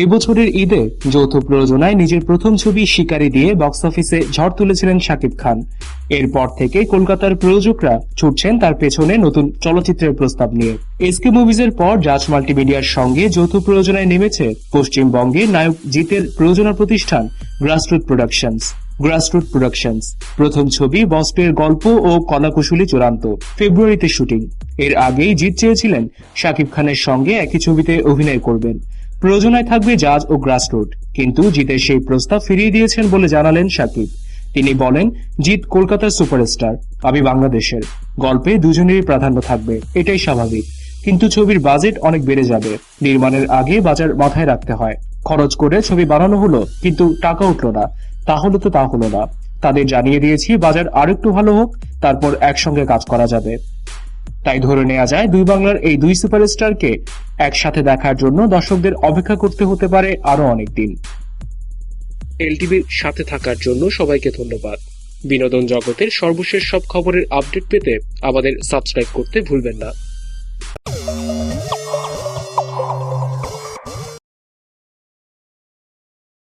এই বছরের ঈদে যৌথ প্রযোজনায় নিজের প্রথম ছবি শিকারি দিয়ে বক্স অফিসে ঝড় তুলেছিলেন শাকিব খান। এরপর থেকে কলকাতার প্রযোজকরা ছুটছেন তার পেছনে নতুন চলচ্চিত্রের প্রস্তাব নিয়ে। এসকে মুভিজের পর জাজ মাল্টিমিডিয়ার সঙ্গে যৌথ প্রযোজনায় নেমেছে পশ্চিমবঙ্গে নায়ক জিতের প্রযোজনা প্রতিষ্ঠান গ্রাসরুট প্রোডাকশনস গ্রাসরুট প্রোডাকশনস প্রথম ছবি বস্পের গল্প ও কলাকুশলী চূড়ান্ত ফেব্রুয়ারিতে শুটিং। এর আগেই জিৎ চেয়েছিলেন শাকিব খানের সঙ্গে একই ছবিতে অভিনয় করবেন। প্রয়োজনায় থাকবে জাজ ও গ্রাসরুট। কিন্তু জিতের সেই প্রস্তাব ফিরিয়ে দিয়েছেন বলে জানালেন সাকিব। তিনি বলেন জিৎ কলকাতার সুপারস্টার, আমি বাংলাদেশের। গল্পে দুজনেরই প্রাধান্য থাকবে, এটাই স্বাভাবিক। কিন্তু ছবির বাজেট অনেক বেড়ে যাবে, নির্মাণের আগে বাজার মাথায় রাখতে হয়। খরচ করে ছবি বানানো হলো, কিন্তু টাকা উঠল না। তাহলে তো তা হলো না। তাদের জানিয়ে দিয়েছি, বাজার আরেকটু ভালো হোক, তারপর একসঙ্গে কাজ করা যাবে। তাই ধরে নেওয়া যায়, দুই বাংলার এই দুই সুপারস্টারকে একসাথে দেখার জন্য দর্শকদের অপেক্ষা করতে হতে পারে আরও অনেক দিন। এলটিভির সাথে থাকার জন্য সবাইকে ধন্যবাদ। বিনোদন জগতের সর্বশেষ সব খবরের আপডেট পেতে আমাদের সাবস্ক্রাইব করতে ভুলবেন না।